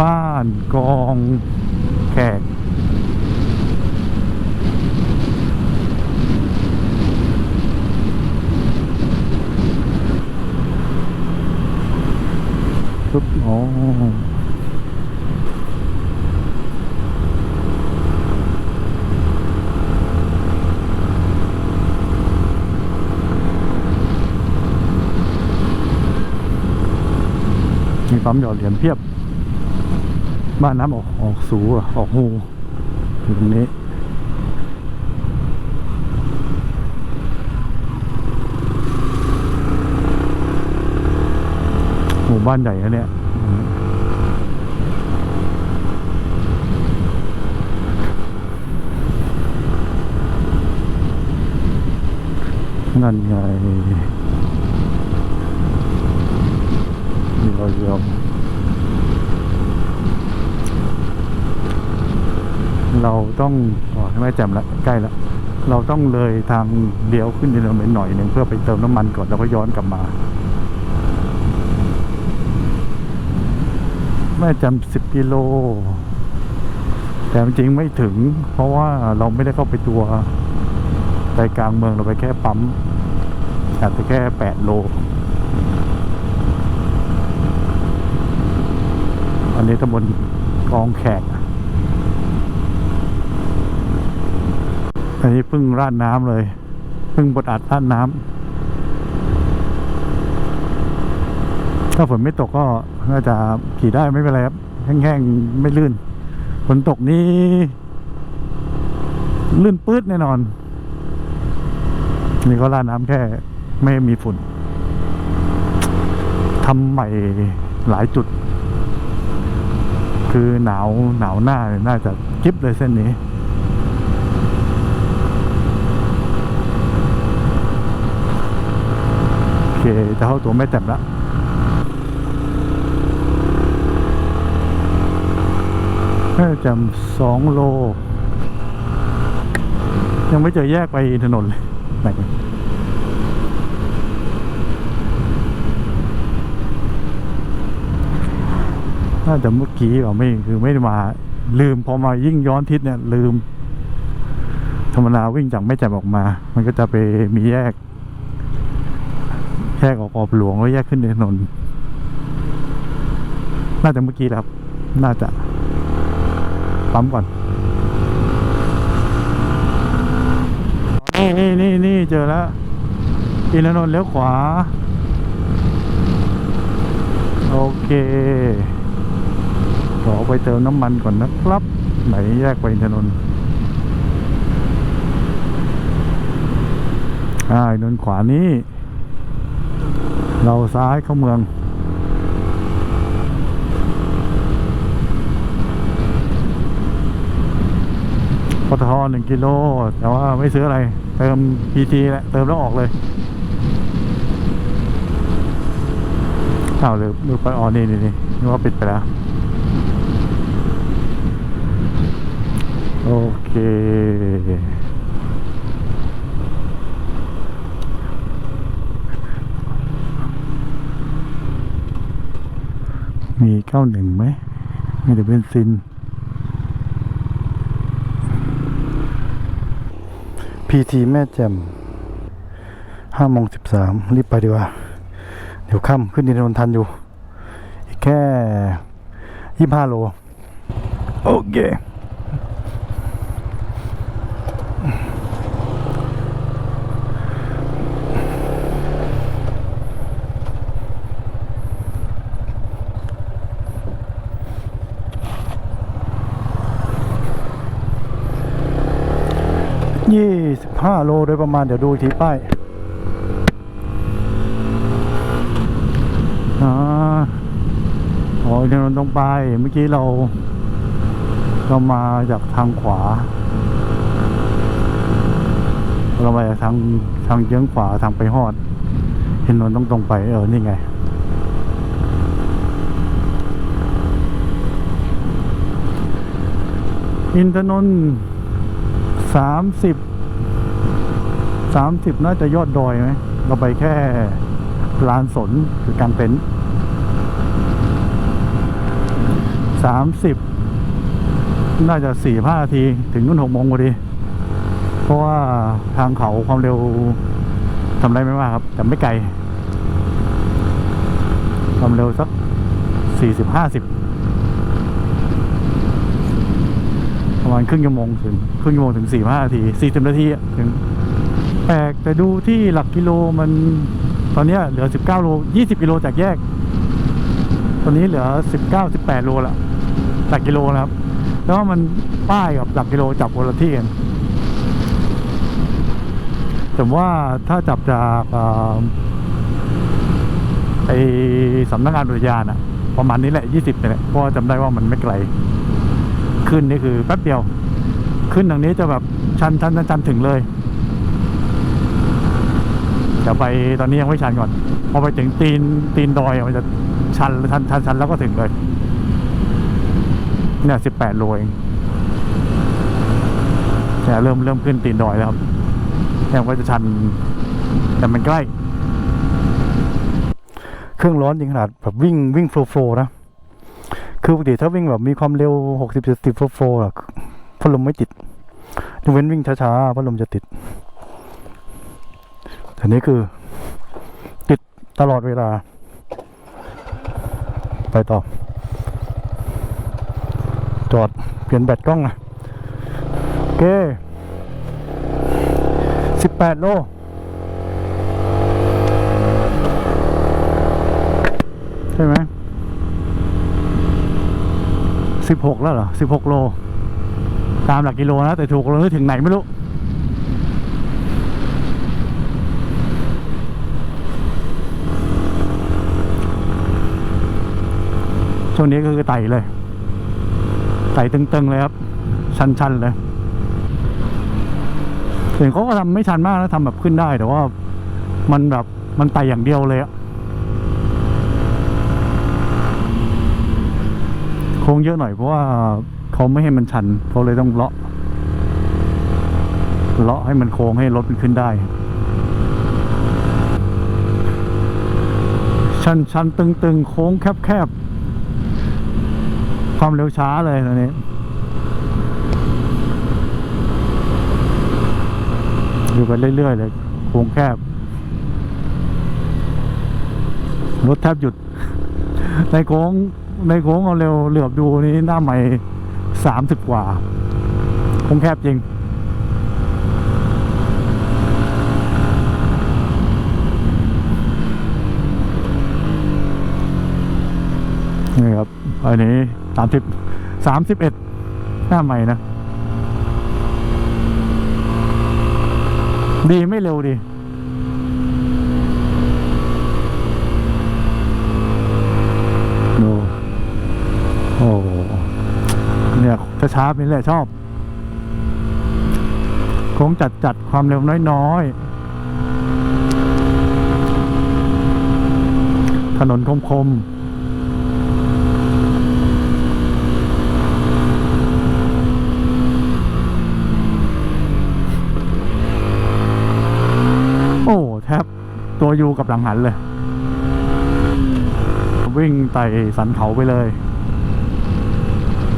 บ้านกองแขกปุ๊บอ๋อมีปั๊มหยอดเหรียญเพียบ บ้านน้ำออกออกสูอะออกหูตรงนี้หมู่บ้านใหญ่นะเนี่ยนั่นไงมีรอยเดียว เราต้องอ๋อไม่จ่มละใกล้ละเราต้องเลยทางเลี้ยวขึ้นดินไปหน่อยหนึ่งเพื่อไปเติมน้ำมันก่อนแล้วก็ย้อนกลับมา แม่จำสิบกิโล แต่จริงไม่ถึง เพราะว่าเราไม่ได้เข้าไปตัวใจกลางเมืองเราไปแค่ปั๊มอาจจะแค่แปดโล อันนี้ตำบลกองแขก อันนี้เพิ่งราดน้ำเลย เพิ่งบดอัดราดน้ำถ้าฝนไม่ตกก็น่าจะขี่ได้ไม่เป็นไรครับแห้งๆไม่ลื่นฝนตกนี่ลื่นปื๊ดแน่นอน นี่ก็ราดน้ำแค่ไม่มีฝุ่นทำใหม่หลายจุด คือหนาวหนาวหน้าเนี่ยน่าจะกิ๊บเลยเส้นนี้ โอ เคจะเข้าตัวไม่เต็มละแม่จำสองโล ยังไม่เจอแยกไปถนนเลยไหนน่าจะเมื่อกี้เปล่าไม่คือไม่ได้มา ลืมพอมายิ่งย้อนทิศเนี่ย ลืม ธรรมดาวิ่งจากไม่แจ่มออกมา มันก็จะไปมีแยก ยกออกออบหลวงแล้วแยกขึ้นในถนน น่าจะเมื่อกี้แหละครับ น่าจะปั๊มก่อนนี่นี่นี่นี่เจอแล้วอินทนนท์เลี้ยวขวา โอเคขอไปเติมน้ำมันก่อนนะครับ ไหนแยกไปอินทนนท์อ่าอินทนนท์ขวานี้ เราซ้ายเข้าเมือง ปตทหนึ่งกิโล แต่ว่าไม่ซื้ออะไร เติมพีทีแหละ เติมแล้วออกเลยอ้าวหรือหรือไปอ๋อนี่นี่นี่นว่าปิดไปแล้ว โอเค มีเก้าหนึ่งไหมมีแต่เบนซิน พีทีแม่แจ่มห้าโมงสิบสามรีบไปดีกว่า เดี๋ยวค่ำขึ้นดินนนทันอยู่ อีกแค่ยี่ห้าโล โอเค ยี่สิบห้าโลโดยประมาณเดี๋ยวดูอีกทีป้ายอ๋ออ๋อเดินตรงไป เมื่อกี้เรา เรามาจากทางขวา เรามาจากทางทางเยื้องขวาทางไปฮอดเห็นนนต้องตรงไป เออ นี่ไงอินทนนท์ สามสิบสามสิบน่าจะยอดดอยไหมเราไปแค่ลานสนคือการเต็นท์สามสิบน่าจะสี่ห้านาที ถึงนู่นหกโมงพอดี เพราะว่าทางเขาความเร็วทำไรไม่มากครับ แต่ไม่ไกล ความเร็วสักสี่สิบห้าสิบ ประมาณครึ่งชั่วโมงถึงครึ่งชั่วโมงถึงสี่ห้านาทีสี่สิบนาทีถึงแปลกแต่ดูที่หลักกิโลมันตอนนี้เหลือสิบเก้าโลยี่สิบกิโลจากแยก ตอนนี้เหลือสิบเก้าสิบแปดโลละหลักกิโลนะครับ แล้วมันป้ายกับหลักกิโลจับคนละที่กันแต่ว่าถ้าจับจากเอ่อไอสำนักงานอุทยานอะประมาณนี้แหละยี่สิบเนี่ยเพราะจำได้ว่ามันไม่ไกล ขึ้นนี่คือแป๊บเดียว ขึ้นทางนี้จะแบบชันชันชันชันถึงเลยเดี๋ยวไปตอนนี้ยังไม่ชันก่อน พอไปถึงตีนตีนดอยมันจะชันชันชันชันแล้วก็ถึงเลยเนี่ยสิบแปดโลเองเนี่ยเริ่มเริ่มขึ้นตีนดอยแล้วครับเนี่ยมันก็จะชัน แต่มันใกล้ เครื่องร้อนจริงขนาดแบบวิ่งวิ่งโฟล์โฟล์นะ คือปกติถ้าวิ่งแบบมีความเร็วหกสิบเจ็ดสิบโฟล์อะพัดลมไม่ติดยกเว้นวิ่งช้าๆพัดลมจะติดแต่นี้คือ ติดตลอดเวลา ไปต่อ จอด เปลี่ยนแบตกล้องนะโอเคสิบแปดโลใช่ไหม สิบหกแล้วเหรอสิบหกโล ตามหลักกิโลนะ แต่ถูกโลนี่ถึงไหนไม่รู้ ช่วงนี้ก็คือไต่เลย ไต่ตึงๆเลยครับ ชันๆเลยเห็นเขาก็ทำไม่ชันมากนะทำแบบขึ้นได้ แต่ว่ามันแบบมันไต่อย่างเดียวเลยอะ โค้งเยอะหน่อยเพราะว่าเขาไม่ให้มันชันเขาเลยต้องเลาะเลาะให้มันโค้งให้รถมันขึ้นได้ ชันชันตึงตึงโค้งแคบแคบความเร็วช้าเลยตอนนี้อยู่กันเรื่อยๆเลยโค้งแคบรถแทบหยุดในโค้ง ในโค้งเอาเร็วเหลือบดูนี่หน้าใหม่สามสิบกว่าคงแคบจริง นี่ครับ อันนี้สามสิบสามสิบเอ็ดหน้าใหม่นะ ดีไม่เร็วดี โอ้โหเนี่ย ช้าๆนี่แหละชอบโค้งจัดจัดๆความเร็วน้อยๆ ถนนคมๆโอ้แทบตัวยูกับหลังหันเลย วิ่งไต่สันเขาไปเลย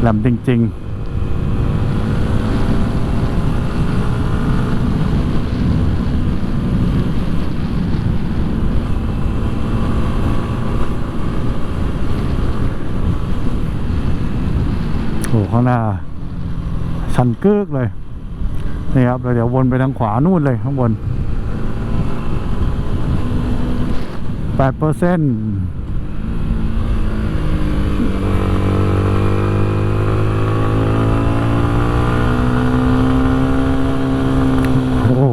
แหลมจริง ๆางหน้าชันกึกเลยนี่ครับเราเดี๋ยววนไปทางขวานู่นเลยข้างบนแปดเปอร์เซ็นต์โอ้โห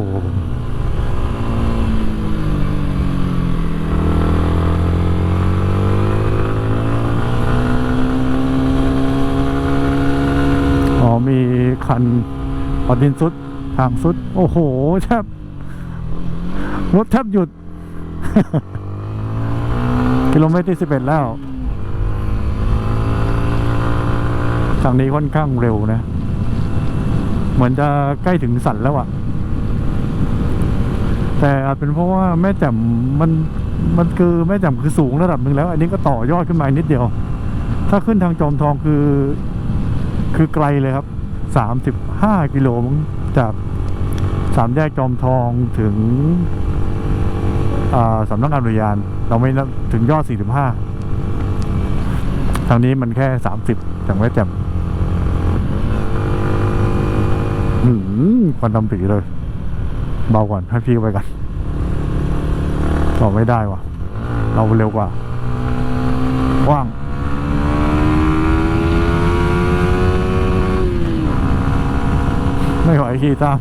อ๋อมี คันพอดินสุดทางสุด โอ้โหแทบรถแทบหยุด กิโลเมตรที่สิบเอ็ดแล้วฝั่งนี้ค่อนข้างเร็วนะ เหมือนจะใกล้ถึงสันแล้วอะแต่อาจเป็นเพราะว่าแม่แจ่มมันมันคือแม่แจ่มคือสูงระดับหนึ่งแล้ว อันนี้ก็ต่อยอดขึ้นมานิดเดียว ถ้าขึ้นทางจอมทองคือ คือไกลเลยครับ สามสิบห้ากิโลจากสามแยกจอมทองถึงสำนักงานอุทยาน เราไม่ถึงยอดสี่สิบห้าทางนี้มันแค่สามสิบจากแม่แจ่มหืมควันดำปีเลย เบาก่อนให้พี่ไปกันต่อไม่ได้ว่ะ เราเร็วกว่า ว่าง ไม่ไหวขี่ตาม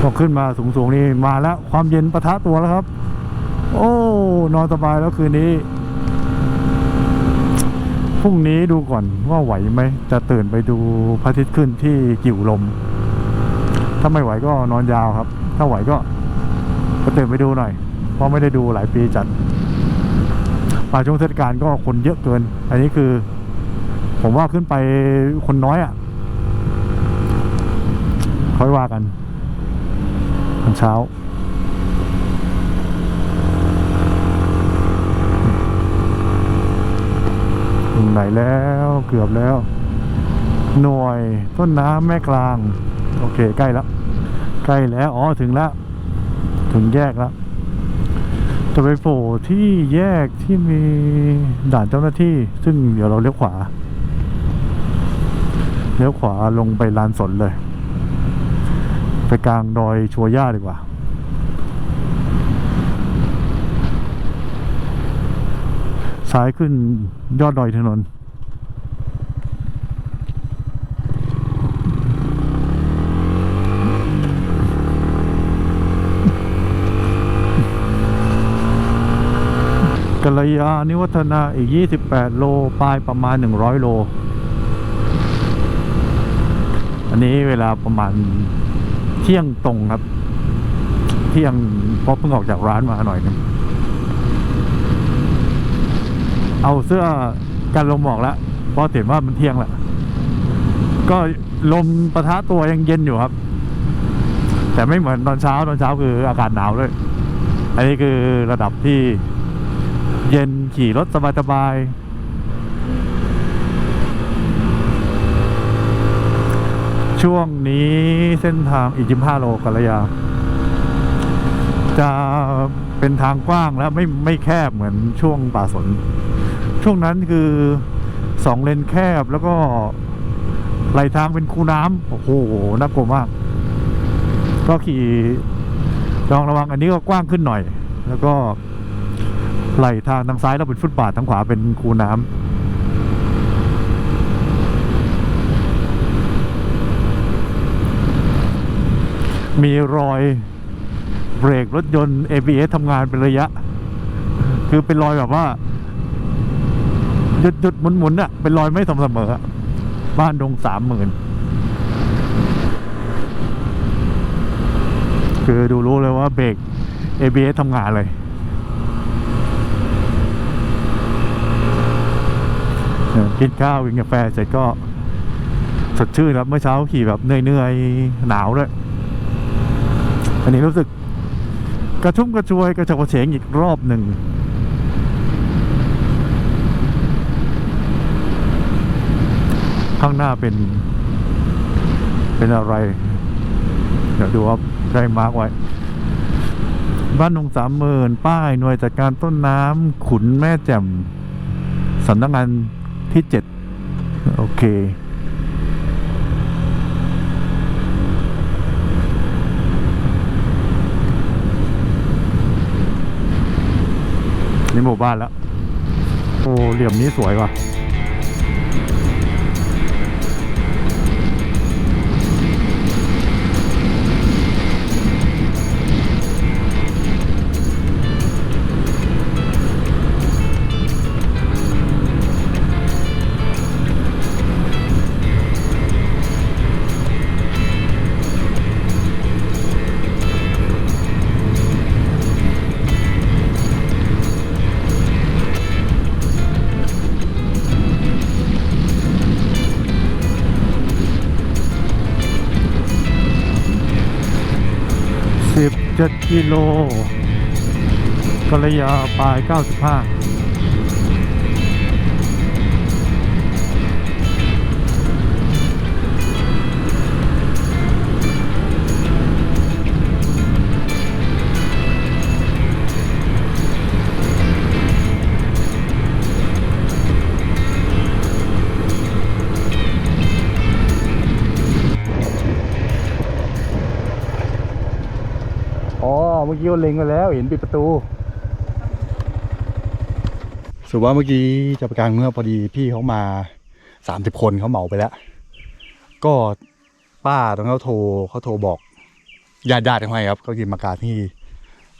พอขึ้นมาสูงๆนี่มาแล้วความเย็นประทะตัวแล้วครับ โอ้นอนสบายแล้วคืนนี้พรุ่งนี้ดูก่อนว่าไหวไหมจะตื่นไปดูพระอาทิตย์ขึ้นที่กิ่วลม ถ้าไม่ไหวก็นอนยาวครับ ถ้าไหวก็ก็ตื่นไปดูหน่อย เพราะไม่ได้ดูหลายปีจัดป่าช่วงเทศกาลก็คนเยอะเกิน อันนี้คือ ผมว่าขึ้นไปคนน้อยอะ่ะ ค่อยว่ากันตอนเช้าถึงไหนแล้วเกือบแล้ว หน่วยต้นน้ำแม่กลาง โอเค ใกล้แล้วใกล้แล้ว อ๋อ ถึงแล้ว ถึงแยกแล้วจะไปโผล่ที่แยกที่มีด่านเจ้าหน้าที่ ซึ่งเดี๋ยวเราเลี้ยวขวา เลี้ยวขวาลงไปลานสนเลย ไปกลางดอยชัวย่าดีกว่าซ้ายขึ้นยอดดอยถนนกัลยาณิวัฒนาอีก 28 โลปลายประมาณ 100 โล อันนี้เวลาประมาณ ที่ยงตรงครับ เที่ยงเพราะเพิ่งออกจากร้านมาหน่อยหนึงเอาเสื้อกันลมออกแล้วเพราะเห็นว่ามันเที่ยงแหล้วก็ลมประทะตัวยังเย็นอยู่ครับ แต่ไม่เหมือนตอนเช้าตอนเช้าคืออากาศหนาวด้วยอันนี้คือระดับที่เย็นขี่รถสบายๆ ช่วงนี้เส้นทางอีก25โลกันระยา จะเป็นทางกว้างแล้วไม่ไม่แคบเหมือนช่วงป่าสน ช่วงนั้นคือสองเลนแคบแล้วก็ไหลทางเป็นคูน้ำโอ้โหน่ากลัวมาก ก็ขี่ลองระวังอันนี้ก็กว้างขึ้นหน่อย แล้วก็ไหลทางทางซ้ายเราเป็นฟุตบาททางขวาเป็นคูน้ำ มีรอยเบรกรถยนต์ ABS ทำงานเป็นระยะ คือเป็นรอยแบบว่าหยุดหยุดหมุนหมุนอะเป็นรอยไม่สม่ำเสมอ บ้านดงสามหมื่นคือดูรู้เลยว่าเบรก ABS ทำงานเลย กินข้าวกินกาแฟเสร็จก็สดชื่นครับ เมื่อเช้าขี่แบบเหนื่อยๆ หนาวด้วย อันนี้รู้สึกกระชุ่มกระชวยกระฉับกระเฉงอีกรอบหนึ่งข้างหน้าเป็น เป็นอะไร เดี๋ยวดูว่าได้มาร์กไว้ บ้านนงสามหมื่นป้ายหน่วยจัดการต้นน้ำขุนแม่แจ่มสำนักงานที่เจ็ดโอเค นี่ หมู่บ้านแล้ว โอ้เหลี่ยมนี้สวยว่ะ กิโลกระยาปลาย 95 เมื่อกี้ก็เล็งมาแล้ว เห็นปิดประตูสุว่าเมื่อกี้จะไปกลางเมื่อพอดีพี่เขามาสามสิบคนเขาเหมาไปแล้ว ก็ป้าตอนเขาโทรเขาโทรบอกญาติญาติๆเขาให้ครับเขากินมากาที่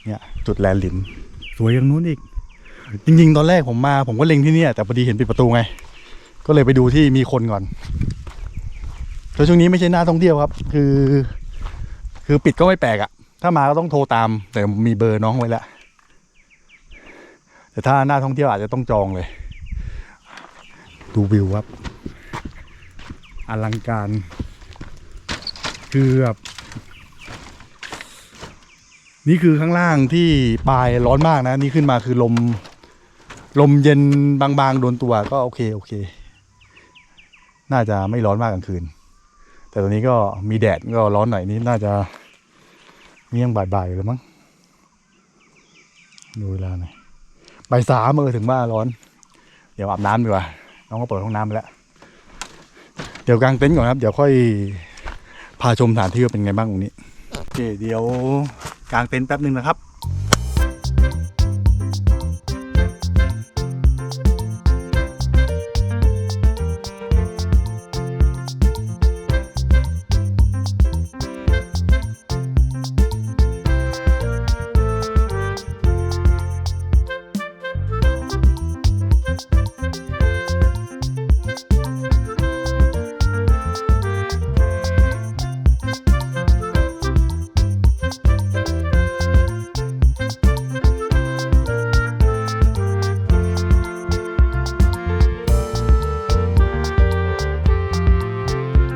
เนี่ยจุดแลนด์ลินสวยอย่างนู้นอีก จริง ๆ ตอนแรกผมมา ผมก็เล็งที่เนี่ยแต่พอดีเห็นปิดประตูไง ก็เลยไปดูที่มีคนก่อนแต่ช่วงนี้ไม่ใช่หน้าท่องเที่ยวครับ คือ คือปิดก็ไม่แปลกอะ ถ้ามาก็ต้องโทรตาม แต่มีเบอร์น้องไว้แล้วแต่ถ้าหน้าท่องเที่ยวอาจจะต้องจองเลย ดูวิวครับ อลังการคือแบบนี่คือข้างล่างที่ปลายร้อนมากนะ นี่ขึ้นมาคือลม ลมเย็นบางๆโดนตัวก็โอเคโอเค น่าจะไม่ร้อนมากกลางคืน แต่ตอนนี้ก็มีแดดก็ร้อนหน่อยนี่น่าจะ นี่ยังบ่ายๆอยู่แล้วมั้งดูเวลาหน่อยบ่ายสามเออถึงว่าร้อน เดี๋ยวอาบน้ำดีกว่า น้องก็เปิดห้องน้ำไปแล้ว เดี๋ยวกางเต็นท์ก่อนครับ เดี๋ยวค่อยพาชมสถานที่ว่าเป็นไงบ้างตรงนี้โอเคเดี๋ยวกางเต็นท์แป๊บหนึ่งนะครับ